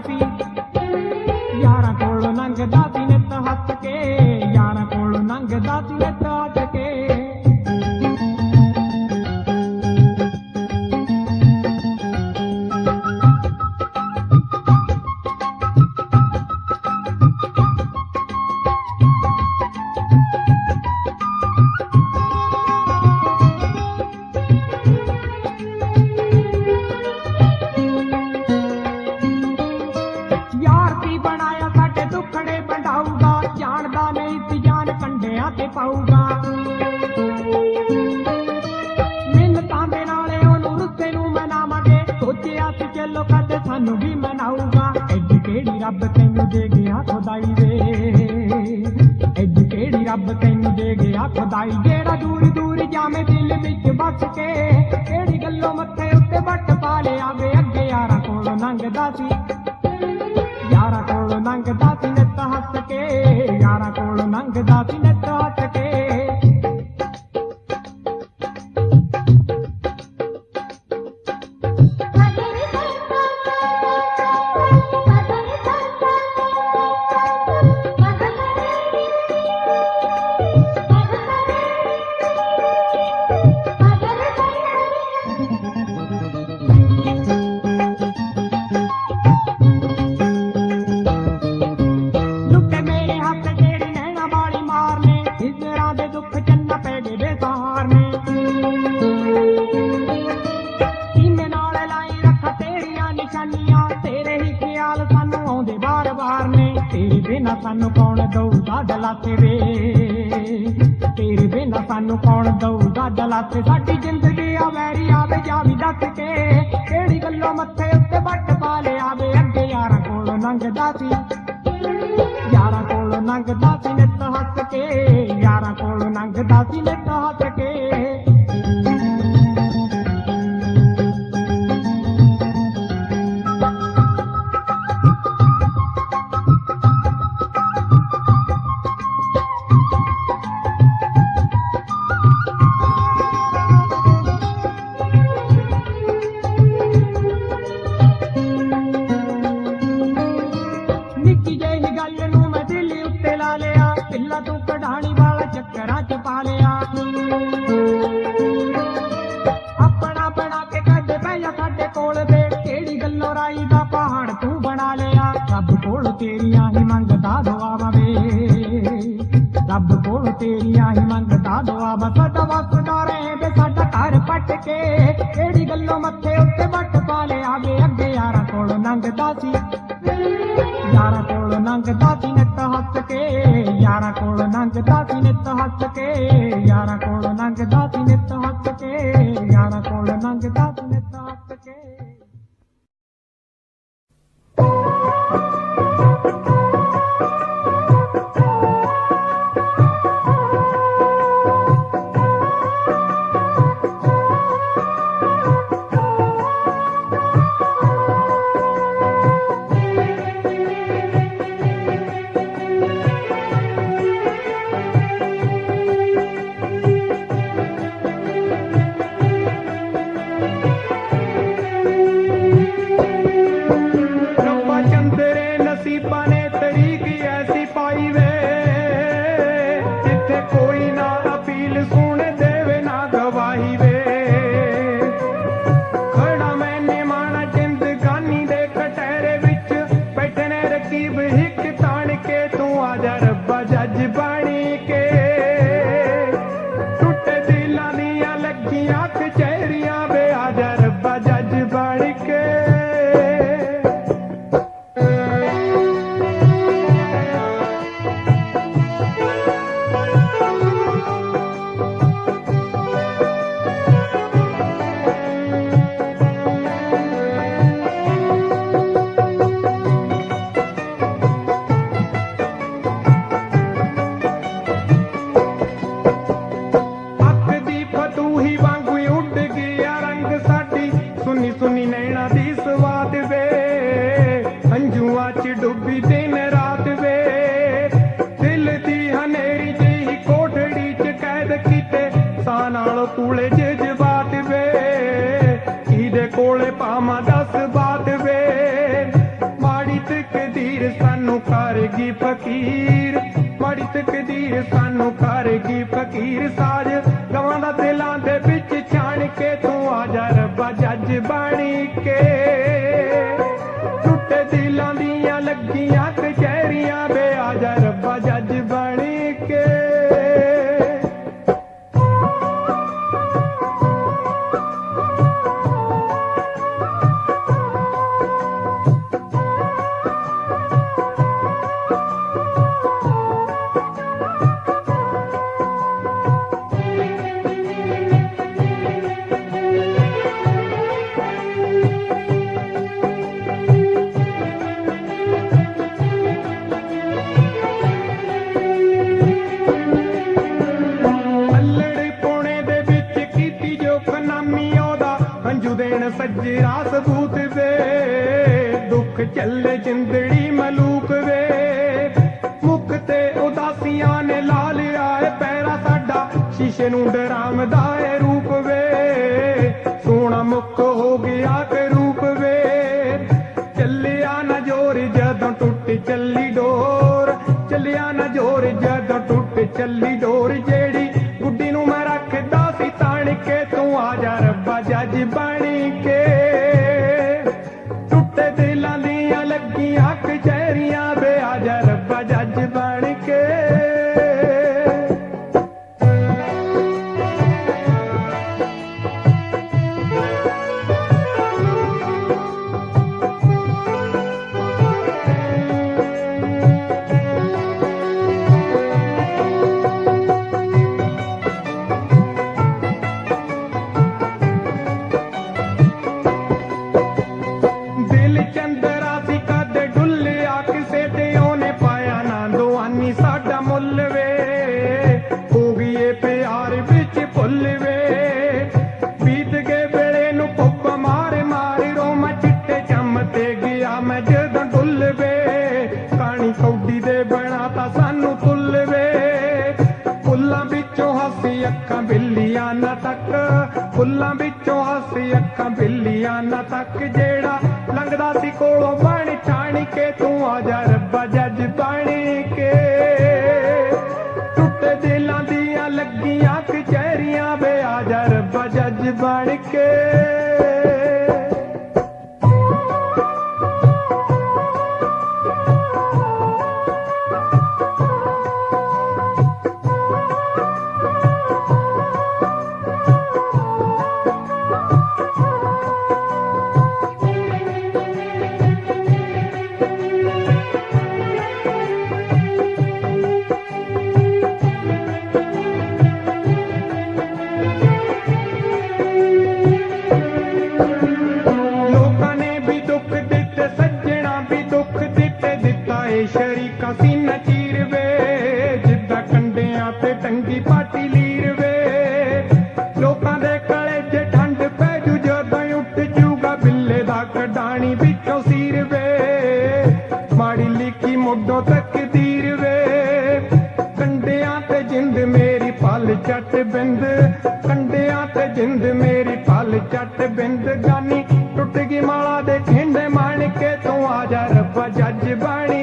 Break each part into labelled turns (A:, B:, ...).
A: ਕੋਲ ਕਿਹੜੀ ਰੱਬ ਤੈਨੂੰ ਦੇ ਗਿਆ ਖੁਦਾਈ ਵੇ? ਐਡੀ ਕਿਹੜੀ ਰੱਬ ਤੈਨੂੰ ਦੇ ਗਿਆ ਖੁਦਾਈ? ਜਿਹੜਾ ਦੂਰ ਦੂਰ ਜਾਵੇਂ ਦਿਲ ਵਿੱਚ ਵਸ ਕੇ, ਕਿਹੜੀ ਗੱਲੋਂ ਮੱਥੇ ਉੱਤੇ ਵੱਟ ਪਾ ਲਿਆ ਵੇ? ਅੱਗੇ ਯਾਰਾਂ ਕੋਲੋਂ ਲੰਘਦਾ ਸੀ। ਯਾਰਾਂ ਕੋਲ ਲੰਘਦਾ ਸੀ, ਨਿੱਤ ਹੱਸ ਕੇ। ਯਾਰਾਂ ਕੋਲ ਲੰਘਦਾ ਸੀ, ਨਿੱਤ ਹੱਸ ਕੇ। ਦਊਗਾ ਸਾਡੀ ਜ਼ਿੰਦਗੀ ਆ, ਵੈਰੀ ਆਵੇ ਜਾ ਵੀ ਦੱਸ ਕੇ। ਕਿਹੜੀ ਗੱਲੋਂ ਮੱਥੇ ਉੱਤੇ ਵੱਟ ਪਾ ਲਿਆ ਵੇ? ਅੱਗੇ ਯਾਰਾਂ ਕੋਲੋਂ ਲੰਘਦਾ ਸੀ। ਯਾਰਾਂ ਕੋਲ ਲੰਘਦਾ ਸੀ ਨਿੱਤ ਹੱਸ ਕੇ। ਯਾਰਾਂ ਕੋਲ ਲੰਘਦਾ ਸੀ ਨਿੱਤ ਹੱਸ ਲੰਘਦਾ ਸੀ ਨਿੱਤ ਹੱਸ ਕੇ, ਯਾਰਾਂ ਕੋਲ ਲੰਘਦਾ ਸੀ ਨਿੱਤ ਹੱਸ ਕੇ, ਯਾਰਾਂ ਕੋਲ ਲੰਘਦਾ ਸੀ ਨਿੱਤ ਹੱਸ ਕੇ, ਯਾਰਾਂ ਕੋਲ ਲੰਘਦਾ ਸੀ ਨਿੱਤ ਹੱਸ ਕੇ। ਚੈਰੀਆਂ ਫਕੀਰ, ਮਾੜੀ ਤਕਦੀਰ ਸਾਨੂੰ ਕਰੇਗੀ ਫਕੀਰ। ਸਾਜ ਗਵਾਂ ਦਾ ਦਿਲਾਂ ਦੇ ਵਿੱਚ ਛਾਣ ਕੇ ਤੂੰ ਆ ਜਾ, ਰੱਬਾ ਜੱਜ ਬਣੀ ਕੇ। ਹੰਝੂ ਦੇਣ ਸਬੂਤ ਵੇ ਦੁੱਖ ਚੱਲੇ ਜਿੰਦੜੀ ਮਲੂਕ ਵੇ। ਮੁੱਖ ਤੇ ਉਦਾਸੀਆਂ ਨੇ ਲਾ ਲਿਆ ਏ ਪੈਰਾ ਸਾਡਾ, ਸ਼ੀਸ਼ੇ ਨੂੰ ਡਰਾਮਦਾ ਏ ਰੂਪ ਵੇ। ਸੋਹਣਾ ਮੁੱਖ ਹੋ ਗਿਆ ਕਿ ਰੂਪ ਵੇ। ਚੱਲਿਆ ਨਾ ਜੋਰ ਜਦੋਂ ਟੁੱਟ ਚੱਲੀ ਡੋਰ, ਚੱਲਿਆ ਨਾ ਜੋਰ ਜਦੋਂ ਟੁੱਟ ਚੱਲੀ ਡੋਰ। ਜਿਹੜੀ ਗੁੱਡੀ ਨੂੰ ਮੈਂ ਰੱਖਦਾ ਸੀ ਤਾਣ ਕੇ ਤੂੰ ਆ ਜਾ ਰੱਬਾ ਜੱਜ ਬਣੀ ਕੇ। ਬਿੱਲੀਆਂ ਤੱਕ ਫੁੱਲਾਂ ਵਿੱਚੋਂ ਸ਼ਰੀ ਏ ਸ਼ਰੀਕਾ ਵੇ, ਜਿੱਦਾਂ ਕੰਡਿਆਂ ਤੇ ਟੰਗੀ ਪਾਟੀ ਲੀਰ ਵੇ। ਲੋਕਾਂ ਦੇ ਕਲੇ 'ਚ ਠੰਡ ਪੈ ਜੂ, ਜਦੋਂ ਉੱਠ ਜੂਗਾ ਬਿੱਲੇ ਦਾ ਕਢਾਣੀ ਵਿੱਚੋਂ ਸੀਰ ਵੇ। ਮਾੜੀ ਲਿਖੀ ਮੁੱਢੋਂ ਤੱਕ ਦੀਰ ਵੇ। ਕੰਡਿਆਂ ਤੇ ਜਿੰਦ ਮੇਰੀ ਪਲ ਚੱਟ ਬਿੰਦ, ਕੰਡਿਆਂ ਤੇ ਜਿੰਦ ਮੇਰੀ ਪਲ ਚੱਟ ਬਿੰਦ। ਗਾਨੀ ਟੁੱਟ ਗਈ ਮਾਲਾ ਦੇ ਖਿੰਡੇ ਮਾਣ ਕੇ ਤੂੰ ਆ ਜਾ ਰੱਬਾ ਜੱਜ ਬਾਣੀ।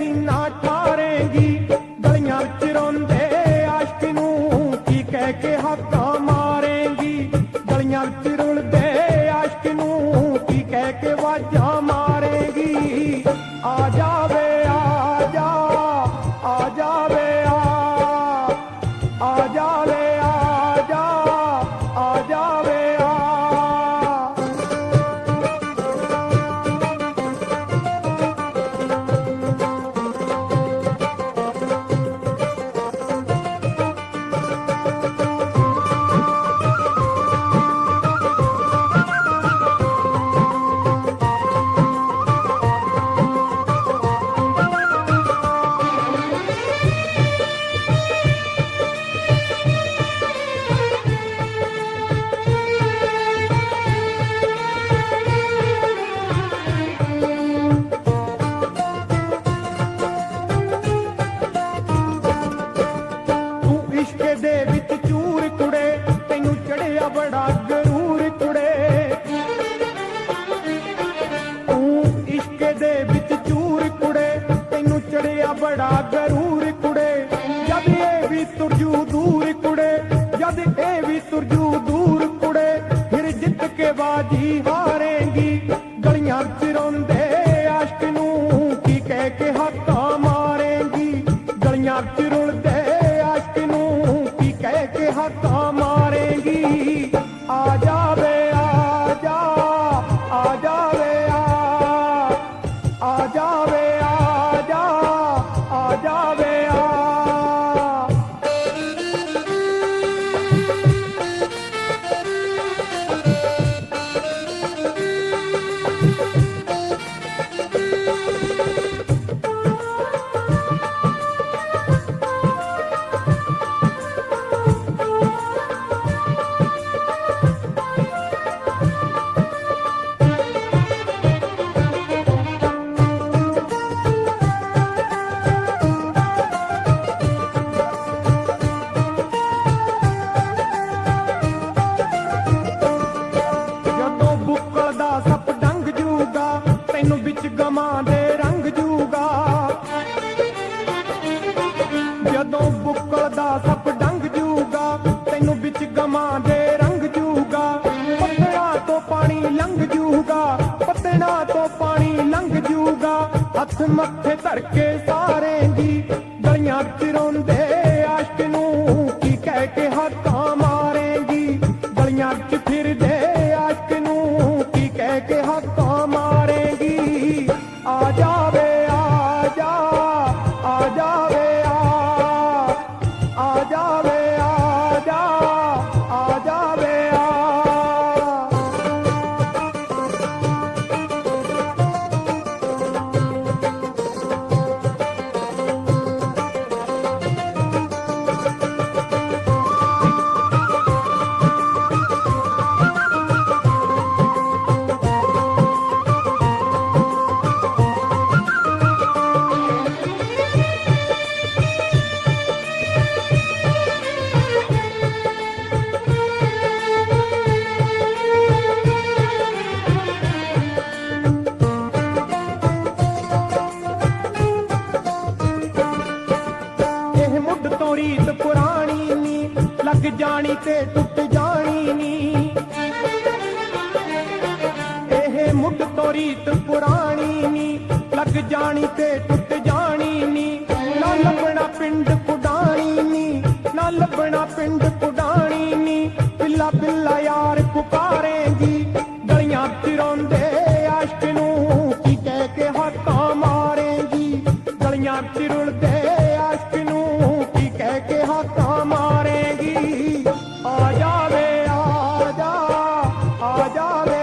A: ਕਹਿ ਕੇ ਜੂਗਾ ਹੱਥ ਮੱਥੇ ਧਰ ਕੇ ਸਾਰੇਂਗੀ ਟੁੱਟ ਜਾਣੀ ਨੀ। ਇਹ ਮੁੱਢ ਤੋਂ ਰੀਤ ਪੁਰਾਣੀ ਨੀ। ਲੱਗ ਜਾਣੀ ਤੇ ਟੁੱਟ ਜਾਣੀ ਨੀ। ਨਾ ਲੱਭਣਾ ਪਿੰਡ ਕੁਡਾਣੀ ਨੀ। ਨਾ ਲੱਭਣਾ ਪਿੰਡ ਕੁਡਾਣੀ ਨੀ। ਪਿੱਲਾ ਪਿੱਲਾ ਯਾਰ ਪੁਕਾਰੇਂਗੀ जावे